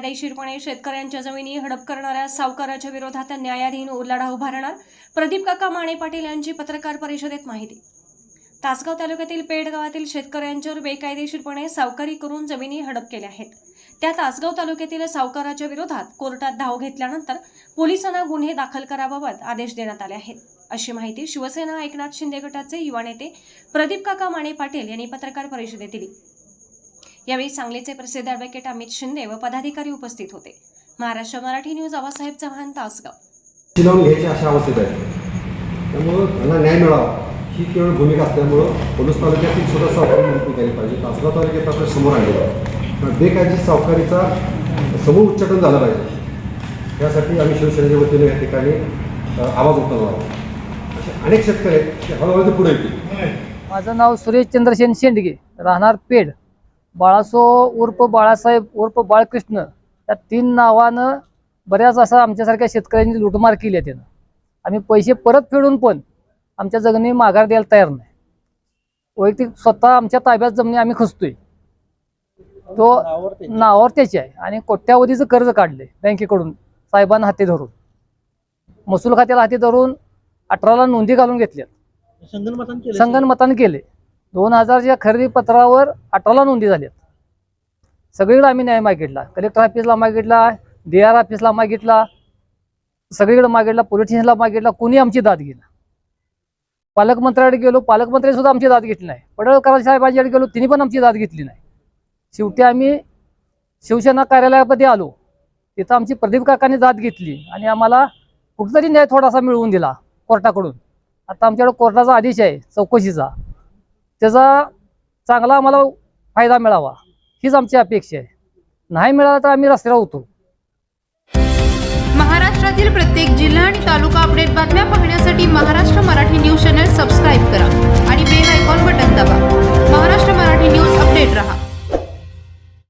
बेकायदेशीरपणे शेतकऱ्यांच्या जमिनी हडप करणाऱ्या सावकाराच्या विरोधात न्यायाधीन लढा उभारणार प्रदीप काका माने पाटील यांची पत्रकार परिषदेत माहिती. तासगाव तालुक्यातील पेड गावातील शेतकऱ्यांच्यावर बेकायदेशीरपणे सावकारी करून जमिनी हडप केल्या आहेत. त्या तासगाव तालुक्यातील सावकाराच्या विरोधात कोर्टात धाव घेतल्यानंतर पोलिसांना गुन्हे दाखल कराबाबत आदेश देण्यात आले आहेत. अशी माहिती शिवसेना एकनाथ शिंदे गटाचे युवा नेते प्रदीप काका माने पाटील यांनी पत्रकार परिषदेत दिली. यावेळी सांगलीचे प्रसिद्ध ॲडव्होकेट अमित शिंदे व पदाधिकारी उपस्थित होते. महाराष्ट्र मराठी न्यूज आबासाहेब चव्हाण तासगाव. लावून घ्यायची अशा अवस्थेत आहे त्यामुळं त्यांना न्याय मिळावा ही केवळ भूमिका असल्यामुळं पोलीस तालुक्यातील सुद्धा सावकारी नियुक्ती केली पाहिजे. तासगाव तालुक्यात आपल्यासमोर आहे. बेकायदेशीर सावकारीचा समूळ उच्चाटन झालं पाहिजे. यासाठी आम्ही शिवसेनेच्या वतीने या ठिकाणी आवाज उठवणार आहोत. असे अनेक शेतकरी आहेत ते हळूहळू ते पुढे येतील. माझं नाव सुरेश चंद्रसेन शेंडगे राहणार पेड बाळासो उर्फ बाळासाहेब उर्फ बाळकृष्ण या तीन नावानं बऱ्याच असा आमच्यासारख्या शेतकऱ्यांनी लुटमार केली आहे त्यानं. आम्ही पैसे परत फेडून पण आमच्या जमिनी माघार द्यायला तयार नाही. वैयक्तिक स्वतः आमच्या ताब्यात जमिनी आम्ही खचतोय तो नावावर त्याची आहे आणि कोट्यावधीचं कर्ज काढले बँकेकडून साहेबांना हाती धरून. महसूल खात्याला हाती धरून अठराला नोंदी घालून घेतल्या संगणमताने केले दोन हजारच्या खरेदी पत्रावर अठराला नोंदी झाल्यात. सगळीकडे आम्ही न्याय मागितला. कलेक्टर ऑफिसला मागितला डी आर ऑफिसला मागितला सगळीकडे मागितला पोलीस स्टेशनला मागितला कोणी आमची दाद घेणार पालकमंत्र्याकडे गेलो पालकमंत्री सुद्धा आमची दाद घेतली नाही. पडळकर साहेबांच्याकडे गेलो तिने पण आमची दाद घेतली नाही. शेवटी आम्ही शिवसेना कार्यालयामध्ये आलो. तिथं आमची प्रदीप काकांनी दाद घेतली आणि आम्हाला कुठेतरी न्याय थोडासा मिळवून दिला कोर्टाकडून. आता आमच्याकडे कोर्टाचा आदेश आहे चौकशीचा. त्याचा चांगला आम्हाला फायदा मिळावा हीच आमची अपेक्षा आहे. नाही मिळाला तर आम्ही रस्त्यावर होतो महाराष्ट्रातील प्रत्येक जिल्हा आणि तालुका अपडेट बातम्या पाहण्यासाठी Maharashtra Marathi news channel subscribe करा आणि